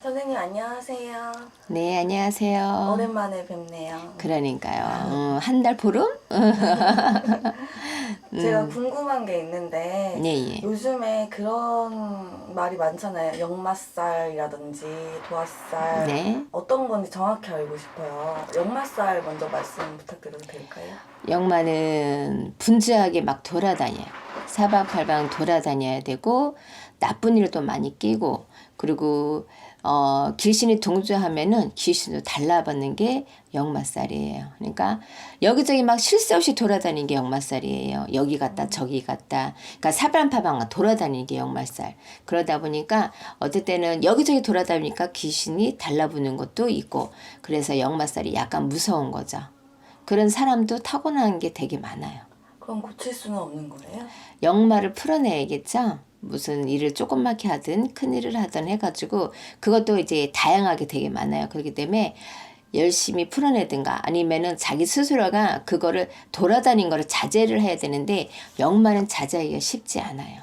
선생님 안녕하세요. 네, 안녕하세요. 오랜만에 뵙네요. 그러니까요. 한달 보름? 제가 궁금한 게 있는데 네, 예. 요즘에 그런 말이 많잖아요. 역마살이라든지 도화살 네. 어떤 건지 정확히 알고 싶어요. 역마살 먼저 말씀 부탁드려도 될까요? 영마는 분주하게 막 돌아다녀요. 사방팔방 돌아다녀야 되고 나쁜 일도 많이 끼고 그리고 어, 귀신이 동조하면은 귀신도 달라붙는 게 역마살이에요. 그러니까 여기저기 막쉴새 없이 돌아다니는 게 역마살이에요. 여기 갔다 저기 갔다. 그러니까 사방팔방 돌아다니는 게 역마살. 그러다 보니까 어떨 때는 여기저기 돌아다니니까 귀신이 달라붙는 것도 있고 그래서 역마살이 약간 무서운 거죠. 그런 사람도 타고난 게 되게 많아요. 그럼 고칠 수는 없는 거예요? 역마를 풀어내야겠죠. 무슨 일을 조그맣게 하든 큰 일을 하든 해가지고 그것도 이제 다양하게 되게 많아요. 그렇기 때문에 열심히 풀어내든가 아니면은 자기 스스로가 그거를 돌아다닌 거를 자제를 해야 되는데 역마는 자제하기가 쉽지 않아요.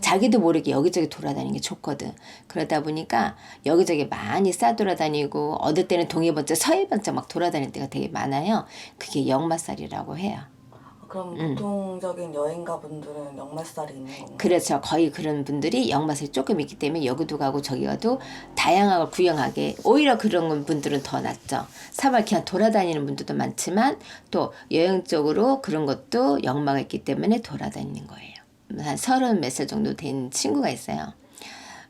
자기도 모르게 여기저기 돌아다니는 게 좋거든. 그러다 보니까 여기저기 많이 싸돌아다니고 어떨 때는 동해번쩍 서해번쩍 막 돌아다닐 때가 되게 많아요. 그게 역마살이라고 해요. 그럼 음. 보통적인 여행가 분들은 역마살이 있는 건가요? 그렇죠. 거의 그런 분들이 역맛이 조금 있기 때문에 여기도 가고 저기 가도 다양하고 구형하게 오히려 그런 분들은 더 낫죠. 사발 그냥 돌아다니는 분들도 많지만 또 여행적으로 그런 것도 역마가 있기 때문에 돌아다니는 거예요. 한 서른 몇 살 정도 된 친구가 있어요.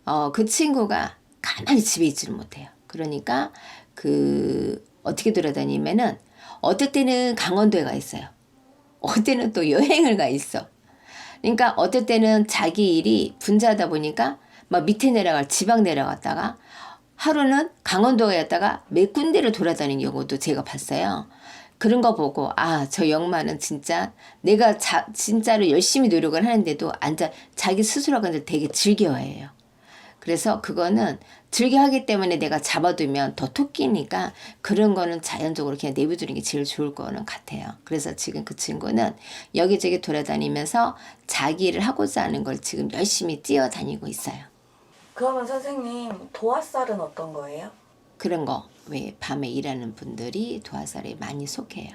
어, 그 친구가 가만히 집에 있지를 못해요. 그러니까 그 어떻게 돌아다니면은 어떨 때는 강원도에 가 있어요. 어떨 때는 또 여행을 가 있어. 그러니까 어떨 때는 자기 일이 분주하다 보니까 막 밑에 내려갈 지방 내려갔다가 하루는 강원도에 갔다가 몇 군데를 돌아다니는 경우도 제가 봤어요. 그런 거 보고 아 저 영마는 진짜 내가 자, 진짜로 열심히 노력을 하는데도 앉아 자기 스스로가 되게 즐겨해요. 그래서 그거는 즐겨 하기 때문에 내가 잡아두면 더 토끼니까 그런 거는 자연적으로 그냥 내버두는 게 제일 좋을 거는 같아요. 그래서 지금 그 친구는 여기저기 돌아다니면서 자기 일을 하고자 하는 걸 지금 열심히 뛰어다니고 있어요. 그러면 선생님 도화살은 어떤 거예요? 그런 거 왜 밤에 일하는 분들이 도화살에 많이 속해요.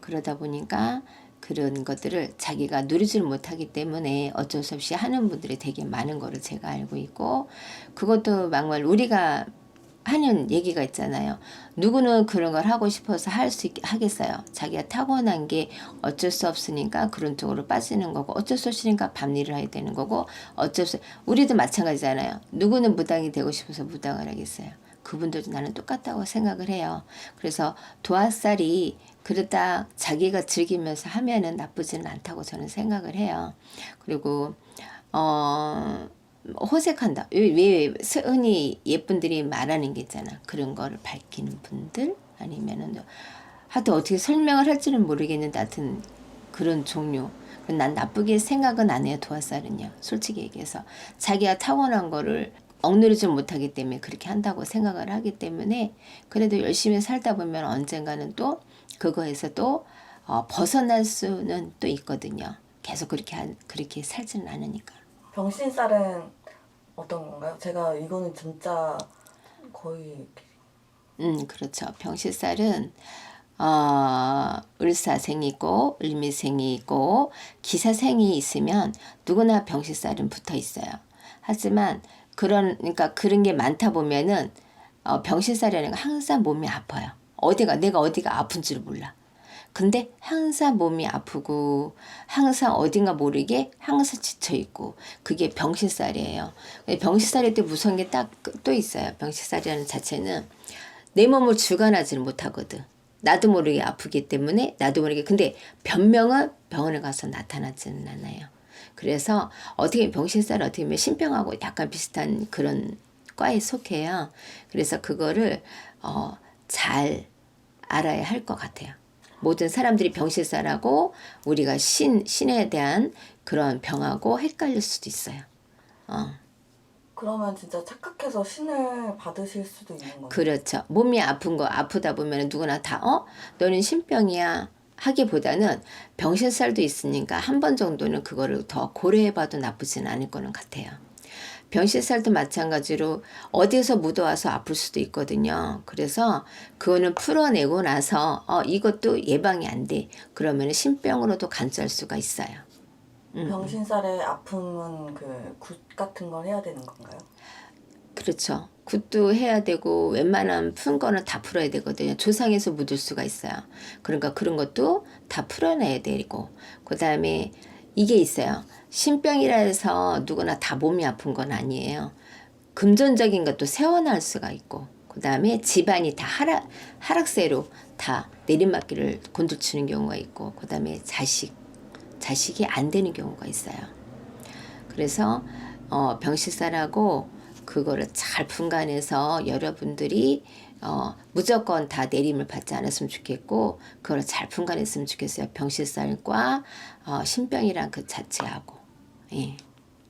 그러다 보니까 그런 것들을 자기가 누리질 못하기 때문에 어쩔 수 없이 하는 분들이 되게 많은 거를 제가 알고 있고 그것도 정말 우리가 하는 얘기가 있잖아요. 누구는 그런 걸 하고 싶어서 할수 있게 하겠어요. 자기가 타고난 게 어쩔 수 없으니까 그런 쪽으로 빠지는 거고 어쩔 수 없으니까 밤일을 해야 되는 거고 어쩔 수 우리도 마찬가지잖아요. 누구는 무당이 되고 싶어서 무당을 하겠어요. 그분들도 나는 똑같다고 생각을 해요. 그래서 도화살이 그러다 자기가 즐기면서 하면은 나쁘지는 않다고 저는 생각을 해요. 그리고 어 호색한다. 왜, 왜 흔히 예쁜들이 말하는 게 있잖아. 그런 거를 밝히는 분들 아니면은 하여튼 어떻게 설명을 할지는 모르겠는데 하여튼 그런 종류. 난 나쁘게 생각은 안 해요. 도화살은요. 솔직히 얘기해서 자기가 타고난 거를 억누르지 못하기 때문에 그렇게 한다고 생각을 하기 때문에 그래도 열심히 살다 보면 언젠가는 또 그거에서 또 어, 벗어날 수는 또 있거든요. 계속 그렇게 한, 그렇게 살지는 않으니까. 병신살은 어떤 건가요? 제가 이거는 진짜 거의 음, 그렇죠. 병실살은 어, 을사생이 있고 을미생이 있고 기사생이 있으면 누구나 병실살은 붙어 있어요. 하지만 그런 그러니까 그런 게 많다 보면은 어, 병실살이라는 건 항상 몸이 아파요. 어디가 내가 어디가 아픈지를 몰라. 근데 항상 몸이 아프고 항상 어딘가 모르게 항상 지쳐 있고 그게 병실살이에요. 병실살이 또 무서운 게 딱 또 있어요. 병실살이라는 자체는 내 몸을 주관하지를 못하거든. 나도 모르게 아프기 때문에 나도 모르게 근데 변명은 병원에 가서 나타나지는 않아요. 그래서 어떻게 병실살 어떻게 보면 신병하고 약간 비슷한 그런 과에 속해요. 그래서 그거를 어, 잘 알아야 할 것 같아요. 모든 사람들이 병실살하고 우리가 신 신에 대한 그런 병하고 헷갈릴 수도 있어요. 어. 그러면 진짜 착각해서 신을 받으실 수도 있는 거예요. 그렇죠. 몸이 아픈 거 아프다 보면 누구나 다 어? 너는 신병이야. 하기보다는 병실살도 있으니까 한 번 정도는 그거를 더 고려해봐도 나쁘진 않을 거는 같아요. 병실살도 마찬가지로 어디에서 묻어와서 아플 수도 있거든요. 그래서 그거는 풀어내고 나서 어, 이것도 예방이 안 돼. 그러면 신병으로도 간주할 수가 있어요. 음. 병신살의 아픔은 그 굿 같은 걸 해야 되는 건가요? 그렇죠. 굿도 해야 되고 웬만한 푼 거는 다 풀어야 되거든요. 조상에서 묻을 수가 있어요. 그러니까 그런 것도 다 풀어내야 되고 그 다음에 이게 있어요. 신병이라 해서 누구나 다 몸이 아픈 건 아니에요. 금전적인 것도 세워날 수가 있고 그 다음에 집안이 다 하락, 하락세로 다 내리막길을 곤두치는 경우가 있고 그 다음에 자식, 자식이 안 되는 경우가 있어요. 그래서 어, 병실살하고 그거를 잘 분간해서 여러분들이 어, 무조건 다 내림을 받지 않았으면 좋겠고 그걸 잘 분간했으면 좋겠어요. 병실살과 어, 신병이란 그 자체하고 예.